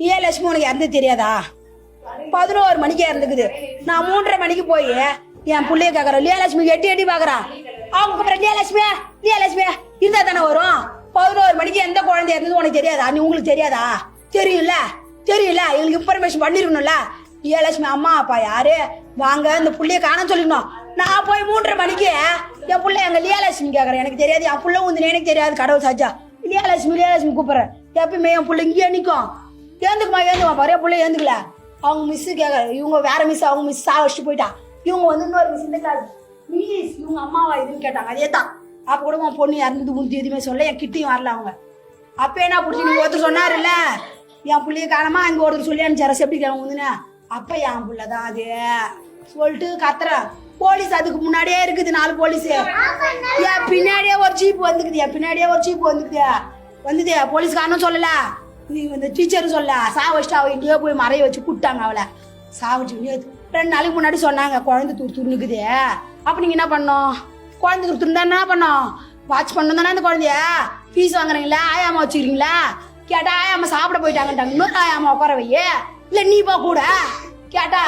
ஏ லட்சுமி உனக்கு இறந்து தெரியாதா? பதினோரு மணிக்கு இறந்துக்குது. நான் மூன்றரை மணிக்கு போய் என் பிள்ளைய கேக்குறேன். லியாலட்சுமி எட்டி எட்டி பாக்குறா? அவங்க கூப்பிடுற லியாலட்சுமி லியாலட்சுமி இருந்தா தானே வரும்? பதினோரு மணிக்கு எந்த குழந்தை இருந்தது உனக்கு தெரியாதா? நீ உங்களுக்கு தெரியாதா? தெரியும்ல தெரியல எங்களுக்கு இன்ஃபர்மேஷன் பண்ணிருக்கணும்ல. லியாலட்சுமி அம்மா அப்பா யாரு? வாங்க இந்த புள்ளைய காண சொல்லிடணும் நான் போய் மூன்றரை மணிக்கு என் பிள்ளை எங்க லியாலட்சுமி கேக்குறேன் எனக்கு தெரியாது என் பிள்ளை உந்து எனக்கு தெரியாது கடவுள் சாச்சா லியாலட்சுமி லியாலட்சுமி கூப்பிடுறேன் எப்பயுமே என் பிள்ளை இங்கே நிற்கும் ஏந்துக்குமா ஏந்துமா பாரு பிள்ளை ஏந்துக்கல? அவங்க மிஸ்ஸு கேட்க இவங்க வேற மிஸ் அவங்க மிஸ் சா வச்சுட்டு போயிட்டா. இவங்க வந்து இன்னொரு மிஸ் இந்த கிளாஸ் மிஸ் இவங்க அம்மாவா இதுன்னு கேட்டாங்க. அதே தான் அப்போ கூட உன் பொண்ணு இறந்தது உறுதி எதுவுமே சொல்ல என் கிட்டையும் வரல அவங்க. அப்போ என்ன பிடிச்சி நீங்கள் ஒருத்தர் சொன்னார்ல என் பிள்ளைய காணமா? இங்க ஒருத்தர் சொல்லி அனுப்பிச்சார எப்படி கேட்க வந்துன்னு அப்போ என் பிள்ளை தான் அது. சொல்லிட்டு கத்துறேன். போலீஸ் அதுக்கு முன்னாடியே இருக்குது நாலு போலீஸ். என் பின்னாடியே ஒரு ஜீப் வந்துக்குது என் பின்னாடியே ஒரு ஜீப் வந்துக்குது. வந்துது போலீஸ்காரனும் சொல்லலை. இந்த டீச்சர் சொல்ல சாவச்சிட்டு வச்சுட்டு அவ எங்கேயோ போய் மறைய வச்சு கூப்பிட்டாங்க அவளை. சா வச்சு ரெண்டு நாளைக்கு முன்னாடி சொன்னாங்க குழந்தை துரு துருனுக்குது அப்போ நீங்கள் என்ன பண்ணோம் குழந்தை துரு துருந்தா என்ன பண்ணோம் வாட்ச் பண்ணணும் தானே அந்த குழந்தைய? ஃபீஸ் வாங்குறீங்களா? ஆயாமா வச்சுக்கிறீங்களா? கேட்டா ஆயாமா சாப்பிட போயிட்டாங்கட்டாங்க இன்னொரு ஆயாமா உட்கார வையே. இல்லை நீ போ கூட. கேட்டா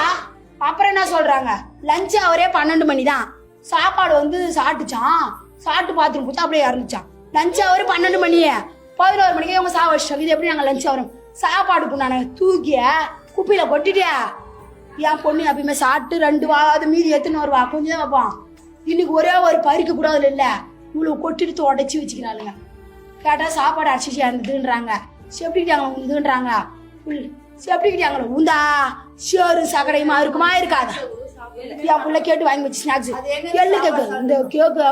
அப்புறம் என்ன சொல்றாங்க? லஞ்சு அவரே பன்னெண்டு மணி தான் சாப்பாடு வந்து சாப்பிட்டுச்சான் சாப்பிட்டு பாத்ரூம் கொடுத்தா அப்படியே இறந்துச்சான் லஞ்சு அவரே பன்னெண்டு மணியே. பதினோரு மணிக்கு அவங்க சாவ வச்சிட்டாங்க. இது எப்படி நாங்கள் லஞ்ச் வரும்? சாப்பாடுக்கு நான் தூக்கிய? குப்பையில கொட்டிட்டியா? என் பொண்ணு எப்பயுமே சாப்பிட்டு ரெண்டு வாது மீதி எத்தனை வருவா. கொஞ்சம் தான் வைப்பான். இன்னைக்கு ஒரே ஒரு பறிக்க கூட அதுல இல்ல. இவ்வளவு கொட்டிட்டு உடச்சி வச்சுக்கிறாளுங்க. கேட்டா சாப்பாடு அடிச்சு இருந்ததுன்றாங்க. செப்டிக்கிட்டாங்க இதுன்றாங்க செப்டிக்கிட்டாங்களோ உந்தா சேரு சகடையுமா இருக்குமா இருக்காதா? என் புள்ள கேட்டு வாங்கி வச்சு ஸ்நாக்ஸ் எள்ளு கேக்கு. இந்த கேக்கு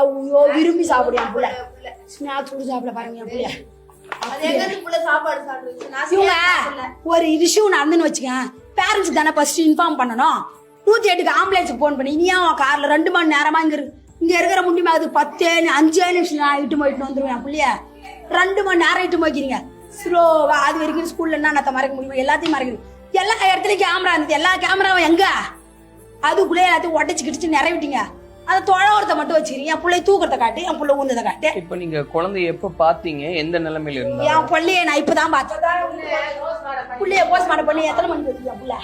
விரும்பி என் புள்ள. ஸ்நாக்ஸ் கூட சாப்பிட பாருங்க என் புள்ள. ஒரு இஷ்யூ நடந்துன்னு வச்சுக்க பேரண்ட்ஸ் தானே ஃபர்ஸ்ட் இன்ஃபார்ம் பண்ணணும். நூத்தி எட்டுக்கு ஆம்புலன்ஸுக்கு ஃபோன் பண்ணி நீ ஏன் கார்ல ரெண்டு மணி நேரமா இங்க இங்க இருக்கிற முடியுமா அது பத்தே அஞ்சே நிமிஷம் நான் இட்டு போயிட்டு வந்துருவேன் புள்ளைய. ரெண்டு மணி நேரம் இட்டு போய்க்கிறீங்க. ஸ்லோவா அது வரைக்கும் ஸ்கூல்ல என்ன நான் மறைக்க முடியுமா எல்லாத்தையும் மறைக்கணும். எல்லா இடத்துலயும் கேமரா இருந்தது. எல்லா கேமராவும் எங்க? அதுக்குள்ளே எல்லாத்தையும் உடச்சு கிடிச்சு நிறைவிட்டீங்க அதை தொலை ஒருத்த மட்டும் வச்சுக்கிறீங்க என் பிள்ளை தூக்கத்தை காட்டு என் பிள்ளை ஊந்ததை காட்டு. இப்ப நீங்க குழந்தைய எப்ப பாத்தீங்க? எந்த நிலைமையில இருந்தா என் பிள்ளைய நான் இப்பதான் பார்த்தேன். புள்ளைய போஸ்ட்மார்ட்டம் பண்ணி எத்தனை மணிக்கு வச்சுக்க புள்ள?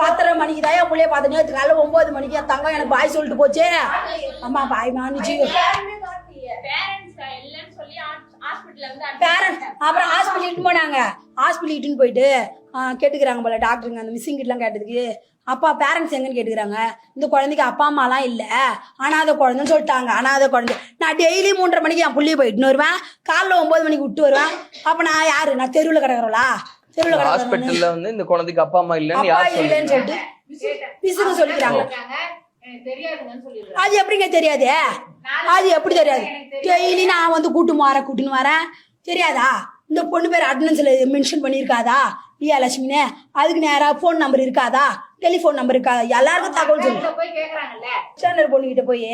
பத்தரை மணிக்கு தான் என் புள்ளைய பார்த்தேன். நேற்று காலைல ஒன்பது மணிக்கு என் தங்கம் எனக்கு பாய் சொல்லிட்டு போச்சு. அம்மா பாய் மானிச்சு பேரண்ட் அப்புறம் ஹாஸ்பிட்டல் போனாங்க. ஹாஸ்பிட்டல் இட்டுன்னு போயிட்டு கேட்டுக்கிறாங்க போல டாக்டருங்க அந்த மிஸ்ஸிங் கிட்டலாம் கேட்டதுக்கு. அப்பா பேரண்ட்ஸ் எங்கன்னு கேட்டுக்கிறாங்க. இந்த குழந்தைக்கு அப்பா அம்மாலாம் இல்லை. அனாதை குழந்தைன்னு சொல்லிட்டாங்க. அனாதை குழந்தை. நான் டெய்லி மூன்றரை மணிக்கு என் புள்ளிய போயிட்டுன்னு வருவேன். காலைல ஒன்பது மணிக்கு விட்டு வருவேன். அப்போ நான் யாரு? நான் தெருவில் கிடக்குறவளா? தெருவில் ஹாஸ்பிட்டல்ல வந்து இந்த குழந்தைக்கு அப்பா அம்மா இல்லைன்னு அப்பா இல்லைன்னு சொல்லிட்டு மிஸ்ஸுங்க சொல்லிக்கிறாங்க. அது எப்படிங்க தெரியாது? அது எப்படி தெரியாது? டெய்லி நான் வந்து கூட்டு வரேன் கூட்டின்னு வரேன். தெரியாதா? இந்த பொண்ணு பேர் அட்டனன்ஸ்ல மென்ஷன் பண்ணியிருக்காதா? லியா லட்சுமினே. அதுக்கு நேரா ஃபோன் நம்பர் இருக்காதா? டெலிஃபோன் நம்பர் இருக்காதா எல்லாருக்கும் தகவல் சொல்லு. போய் ஸ்டாண்டர்ட் பொண்ணுகிட்ட போய்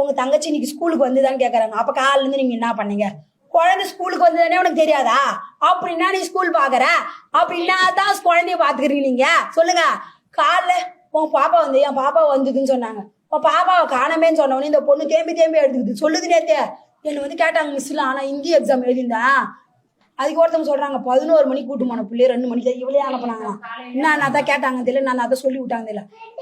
உங்க தங்கச்சி இன்னைக்கு ஸ்கூலுக்கு வந்துதான்னு கேக்குறாங்க. அப்ப காலைல இருந்து நீங்க என்ன பண்ணீங்க? குழந்தை ஸ்கூலுக்கு வந்ததுனே உனக்கு தெரியாதா? அப்படின்னா நீ ஸ்கூல் பாக்குற? அப்படின்னா தான் குழந்தைய பாத்துக்கிறீங்க நீங்க? சொல்லுங்க. காலைல உன் பாப்பா வந்து என் பாப்பா வந்ததுன்னு சொன்னாங்க. உன் பாப்பாவை காணமேன்னு சொன்ன உடனே இந்த பொண்ணு தேம்பி தேம்பி எடுத்துக்குது சொல்லுது நேத்து. என்ன வந்து கேட்டாங்க மிஸ்ல ஆனா ஹிந்தி எக்ஸாம் எழுதிருந்தேன் அதுக்கு ஒருத்தவங்க சொல்றாங்க பதினோரு மணிக்கு கூட்டு போன பிள்ளைய ரெண்டு மணிக்கு இவளே அனுப்புனாங்க என்ன நான் தான் கேட்டாங்க தெரியல நான் அதை சொல்லி விட்டாங்க தெரியல.